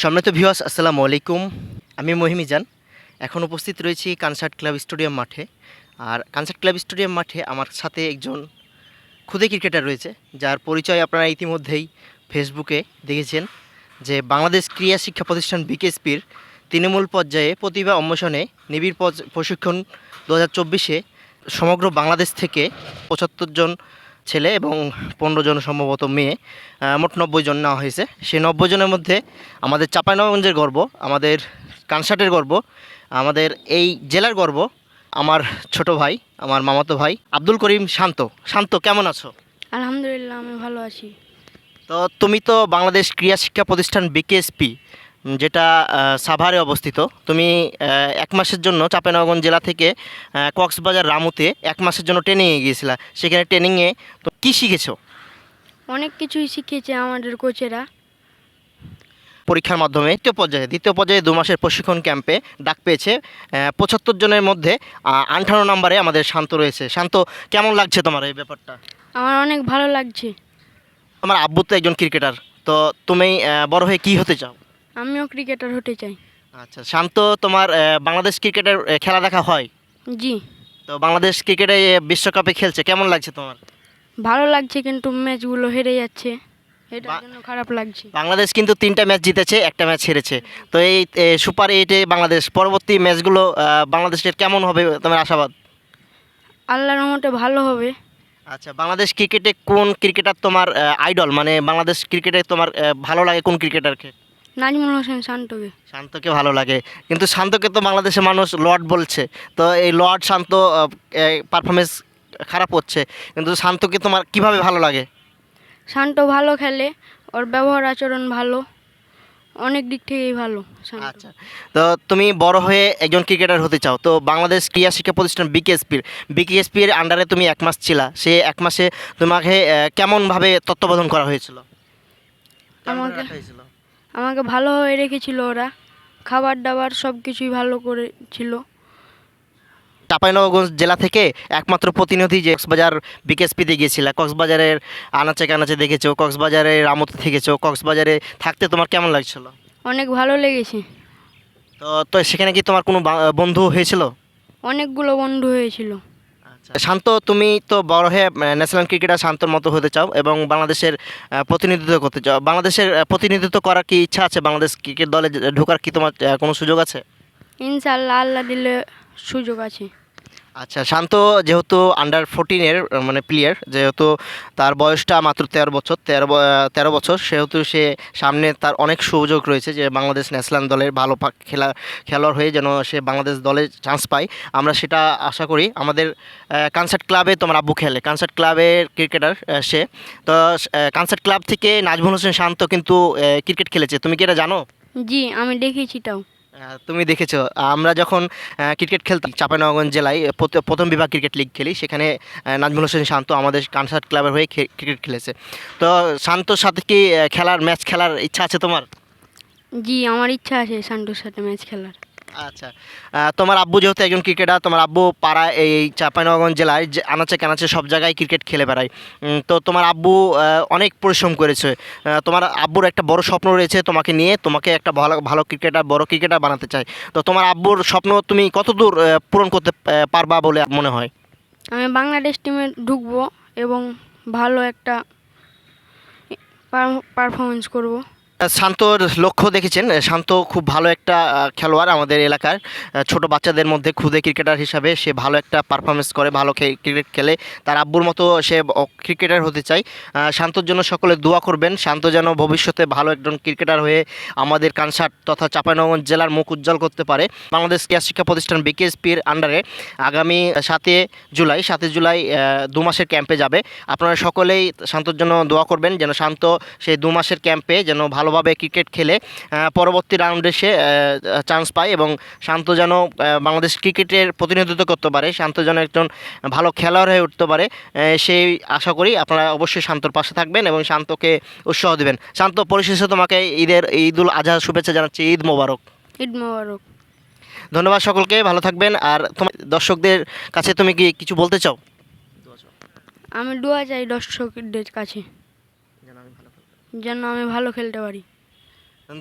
সম্মানিত ভিউয়ার্স আসসালামু আলাইকুম। আমি মহিমিজান এখন উপস্থিত রয়েছি কনসার্ট ক্লাব স্টেডিয়াম মাঠে। আর কনসার্ট ক্লাব স্টেডিয়াম মাঠে আমার সাথে একজন খুদে ক্রিকেটার রয়েছে, যার পরিচয় আপনারা ইতিমধ্যেই ফেসবুকে দেখেছেন, যে বাংলাদেশ ক্রীড়া শিক্ষা প্রতিষ্ঠান বিকেএসপির তৃণমূল পর্যায়ে প্রতিভা অন্বেষণে নিবিড় প্রশিক্ষণ দু হাজার চব্বিশে সমগ্র বাংলাদেশ থেকে পঁচাত্তর জন ছেলে এবং পনেরো জন সম্ভবত মেয়ে মোট নব্বই জন নেওয়া হয়েছে। সেই নব্বই জনের মধ্যে আমাদের চাঁপাইনবাবগঞ্জের গর্ব আমাদের কানসার্টের গর্ব আমাদের এই জেলার গর্ব আমার ছোট ভাই আমার মামাতো ভাই আব্দুল করিম শান্ত। শান্ত কেমন আছো? আলহামদুলিল্লাহ আমি ভালো আছি। তো তুমি তো বাংলাদেশ ক্রীড়া শিক্ষা প্রতিষ্ঠান বিকেএসপি যেটা সাভারে অবস্থিত। তুমি এক মাসের জন্য চাঁপাইনবাবগঞ্জ জেলা থেকে কক্সবাজার রামুতে এক মাসের জন্য ট্রেনিংয়ে গিয়েছিলা। সেখানে ট্রেনিংয়ে তো কী শিখেছো? অনেক কিছুই শিখিয়েছে আমাদের কোচেরা পরীক্ষার মাধ্যমে দ্বিতীয় পর্যায়ে দ্বিতীয় পর্যায়ে দু মাসের প্রশিক্ষণ ক্যাম্পে ডাক পেয়েছে পঁচাত্তর জনের মধ্যে আঠারো নম্বরে আমাদের শান্ত রয়েছে। শান্ত কেমন লাগছে তোমার এই ব্যাপারটা? আমার অনেক ভালো লাগছে। আমার আব্বু তো একজন ক্রিকেটার তো তুমি বড় হয়ে কি হতে চাও? আমিও ক্রিকেটার হতে চাই। আচ্ছা শান্ত তোমার বাংলাদেশ ক্রিকেটের খেলা দেখা হয়? জি। তো বাংলাদেশ ক্রিকেটে বিশ্বকাপে খেলছে কেমন লাগছে তোমার? ভালো লাগছে কিন্তু ম্যাচগুলো হেরে যাচ্ছে। এটার জন্য খারাপ লাগছে। বাংলাদেশ কিন্তু তিনটা ম্যাচ জিতেছে একটা ম্যাচ হেরেছে। তো এই সুপার এইটে বাংলাদেশ পরবর্তী ম্যাচগুলো বাংলাদেশের কেমন হবে তোমার আশাবাদ? আল্লাহর রহমতে ভালো হবে। আচ্ছা বাংলাদেশ ক্রিকেটে কোন ক্রিকেটার তোমার আইডল মানে বাংলাদেশ ক্রিকেটে তোমার ভালো লাগে কোন ক্রিকেটারকে? নাজমুল হোসেন শান্তকে। শান্তকে ভালো লাগে। কিন্তু শান্তকে তো বাংলাদেশের মানুষ লর্ড বলছে। তো এই লর্ড শান্ত পারফরমেন্স খারাপ হচ্ছে কিন্তু শান্তকে তোমার কীভাবে ভালো লাগে? শান্ত ভালো খেলে ওর ব্যবহার আচরণ ভালো অনেক দিক থেকেই ভালো আচ্ছা। তো তুমি বড় হয়ে একজন ক্রিকেটার হতে চাও। তো বাংলাদেশ ক্রীড়া শিক্ষা প্রতিষ্ঠান বিকেএসপির বিকেএসপির আন্ডারে তুমি এক মাস ছিলা। সে এক মাসে তোমাকে কেমনভাবে তত্ত্বাবধান করা হয়েছিল? আমাকে- হয়েছিল? আমাকে ভালোভাবে রেখেছিল ওরা। খাবার দাবার সব কিছুই ভালো করেছিল। চাঁপাইনবাবগঞ্জ জেলা থেকে একমাত্র প্রতিনিধি যে কক্সবাজার বিকেএসপিতে গিয়েছিল কক্সবাজারের আনাচে কানাচে দেখেছ কক্সবাজারের রামতে থেকেছো কক্সবাজারে থাকতে তোমার কেমন লাগছিল? অনেক ভালো লেগেছে। তো তো সেখানে কি তোমার কোনো বন্ধু হয়েছিল? অনেকগুলো বন্ধু হয়েছিল। শান্ত, তুমি তো বড় হয়ে ন্যাশনাল ক্রিকেটার শান্তর মতো হতে চাও এবং বাংলাদেশের প্রতিনিধিত্ব করতে চাও। বাংলাদেশের প্রতিনিধিত্ব করার কি ইচ্ছা আছে? বাংলাদেশ ক্রিকেট দলে ঢোকার কি তোমার কোনো সুযোগ আছে? ইনশাল্লাহ আল্লাহ দিলে সুযোগ আছে। আচ্ছা শান্ত যেহেতু আন্ডার ফোরটিনের মানে প্লেয়ার যেহেতু তার বয়সটা মাত্র তেরো বছর, তেরো তেরো বছর, সেহেতু সে সামনে তার অনেক সুযোগ রয়েছে যে বাংলাদেশ ন্যাশনাল দলের ভালো খেলা, খেলোয়াড় হয়ে যেন সে বাংলাদেশ দলে চান্স পায়। আমরা সেটা আশা করি। আমাদের কনসার্ট ক্লাবে তোমার আব্বু খেলে। কনসার্ট ক্লাবের ক্রিকেটার সে। তো কনসার্ট ক্লাব থেকে নাজমুল হোসেন শান্ত কিন্তু ক্রিকেট খেলেছে। তুমি কি এটা জানো? জি, আমি দেখেছি তাও। তুমি দেখেছ, আমরা যখন ক্রিকেট খেলতাম চাপানগঞ্জ জেলায় প্রথ- প্রথম বিভাগ ক্রিকেট লিগ খেলি, সেখানে নাজমুল হোসেন শান্ত আমাদের কানসার্ট ক্লাবের হয়ে ক্রিকেট খেলেছে। তো শান্তর সাথে কি খেলার ম্যাচ খেলার ইচ্ছা আছে তোমার? জি, আমার ইচ্ছা আছে শান্তর সাথে ম্যাচ খেলার। আচ্ছা। তোমার আব্বু যেহেতু একজন ক্রিকেটার তোমার আব্বু পাড়া এই চাঁপাইনবাবগঞ্জ জেলায় যে আনাচে কানাচে সব জায়গায় ক্রিকেট খেলে বেড়ায়। তো তোমার আব্বু অনেক পরিশ্রম করেছে। তোমার আব্বুর একটা বড় স্বপ্ন রয়েছে তোমাকে নিয়ে তোমাকে একটা ভালো ভালো ক্রিকেটার বড় ক্রিকেটার বানাতে চায় তো তোমার আব্বুর স্বপ্ন তুমি কতদূর আহ, পূরণ করতে পারবা বলে মনে হয়? আমি বাংলাদেশ টিমে ঢুকবো এবং ভালো একটা পারফরমেন্স করব। শান্তর লক্ষ্য দেখেছেন? শান্ত খুব ভালো একটা খেলোয়াড় আমাদের এলাকার। ছোট বাচ্চাদের মধ্যে খুদে ক্রিকেটার হিসাবে সে ভালো একটা পারফরমেন্স করে, ভালো ক্রিকেট খেলে। তার আব্বুর মতো সে ক্রিকেটার হতে চায় শান্তর জন্য সকলে দোয়া করবেন। শান্ত যেন ভবিষ্যতে ভালো একজন ক্রিকেটার হয়ে আমাদের কানসার্ট তথা চাঁপাইনবাবগঞ্জ জেলার মুখ উজ্জ্বল করতে পারে। বাংলাদেশ ক্রীড়া শিক্ষা প্রতিষ্ঠান বিকেএসপির আন্ডারে আগামী সাতই জুলাই সাতই জুলাই দু মাসের ক্যাম্পে যাবে। আপনারা সকলেই শান্তর জন্য দোয়া করবেন যেন শান্ত সেই দু মাসের ক্যাম্পে যেন ভালোভাবে ক্রিকেট খেলে পরবর্তী রাউন্ডে সে চান্স পায় এবং শান্ত যেন বাংলাদেশ ক্রিকেটের প্রতিনিধিত্ব করতে পারে শান্ত যেন একজন ভালো খেলোয়াড় হয়ে উঠতে পারে সেই আশা করি আপনারা অবশ্যই শান্তর পাশে থাকবেন এবং শান্তকে উৎসাহ দেবেন। শান্ত পরিশেষে তোমাকে ঈদের ঈদুল আজহা শুভেচ্ছা জানাচ্ছি ঈদ মোবারক। ঈদ মোবারক। ধন্যবাদ সকলকে ভালো থাকবেন। আর তোমার দর্শকদের কাছে তুমি কি কিছু বলতে চাও? আমি দোয়া চাই দর্শকদের কাছে। যেন আমি ভালো খেলতে পারি।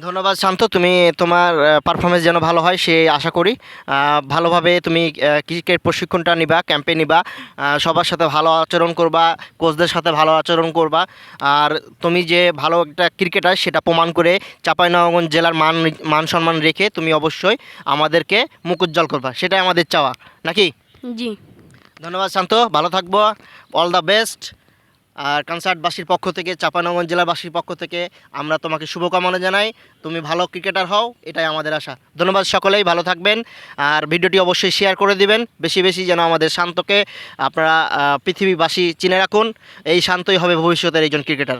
ধন্যবাদ শান্ত তুমি তোমার পারফরমেন্স যেন ভালো হয় সে আশা করি। ভালোভাবে তুমি ক্রিকেট প্রশিক্ষণটা নিবা ক্যাম্পে নিবা সবার সাথে ভালো আচরণ করবা কোচদের সাথে ভালো আচরণ করবা। আর তুমি যে ভালো একটা ক্রিকেটার সেটা প্রমাণ করে চাঁপাইনবাবগঞ্জ জেলার মান মান সম্মান রেখে তুমি অবশ্যই আমাদেরকে মুখ উজ্জ্বল করবা। সেটাই আমাদের চাওয়া নাকি? জি। ধন্যবাদ শান্ত ভালো থাকব অল দ্য বেস্ট আর কনসার্টবাসীর পক্ষ থেকে চাঁপানগঞ্জ জেলাবাসীর পক্ষ থেকে আমরা তোমাকে শুভকামনা জানাই। তুমি ভালো ক্রিকেটার হও, এটাই আমাদের আশা। ধন্যবাদ সকলেই, ভালো থাকবেন। আর ভিডিওটি অবশ্যই শেয়ার করে দিবেন। বেশি বেশি যেন আমাদের শান্তকে আপনারা পৃথিবীবাসী চিনে রাখুন। এই শান্তই হবে ভবিষ্যতের একজন ক্রিকেটার।